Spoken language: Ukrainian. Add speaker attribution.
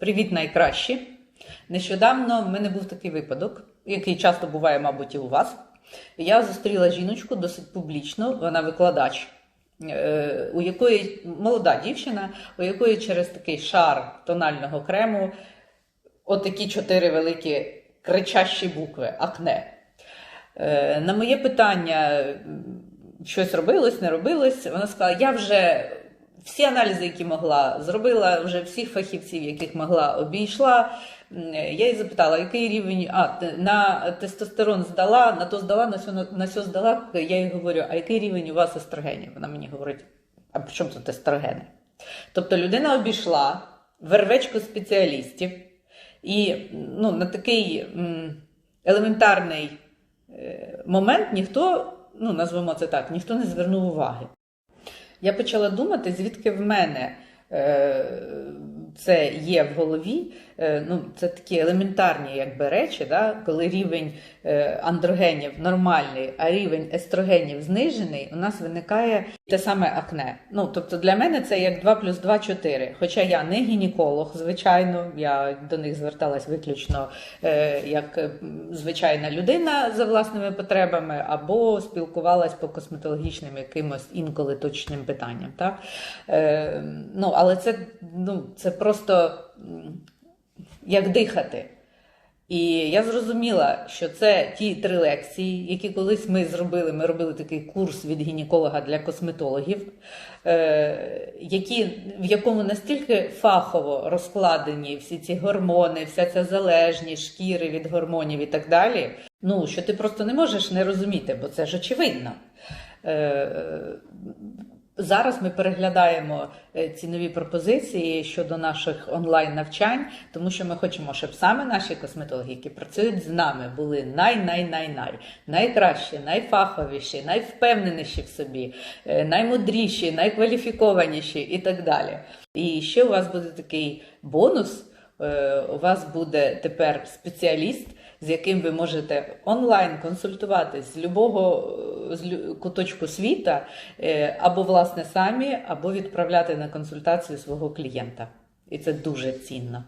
Speaker 1: Привіт, найкращі! Нещодавно в мене був такий випадок, який часто буває, мабуть, і у вас. Я зустріла жіночку досить публічно, вона викладач, е, у якої молода дівчина, у якої через такий шар тонального крему отакі чотири великі кричащі букви акне. Е, На моє питання, щось робилось, не робилось, вона сказала: я вже всі аналізи, які могла, зробила, вже всіх фахівців, яких могла, обійшла. Я її запитала, який рівень а, на тестостерон здала, на то здала, на сьо, на сьо здала. Я їй говорю, а який рівень у вас естрогенів? Вона мені говорить, а при чому тут естрогени? Тобто людина обійшла вервечку спеціалістів, і ну, на такий елементарний е, момент ніхто, ну назвемо це так, ніхто не звернув уваги. Я почала думати, звідки в мене е, це є в голові. Е, ну, це такі елементарні якби, речі, да? коли рівень е, андрогенів нормальний, а рівень естрогенів знижений, у нас виникає те саме акне. Ну, тобто для мене це як 2 плюс 2 – 4. Хоча я не гінеколог, звичайно, я до них зверталась виключно е, як звичайна людина за власними потребами, або спілкувалась по косметологічним якимось інколи точним питанням. Так? Ну, але це, ну, це просто м, як дихати. І я зрозуміла, що це ті три лекції, які колись ми зробили. Ми робили такий курс від гінеколога для косметологів, е, які, в якому настільки фахово розкладені всі ці гормони, вся ця залежність шкіри від гормонів і так далі. Ну, що ти просто не можеш не розуміти, бо це ж очевидно. Зараз ми переглядаємо е, ці нові пропозиції щодо наших онлайн-навчань, тому що ми хочемо, щоб саме наші косметологи, які працюють з нами, були най-най-най-най, найкращі, найфаховіші, найвпевненіші в собі, е, наймудріші, найкваліфікованіші і так далі. І ще у вас буде такий бонус. Е, У вас буде тепер спеціаліст, з яким ви можете онлайн консультуватись з любого е, з куточку світа, е, або власне самі, або відправляти на консультацію свого клієнта. І це дуже цінно.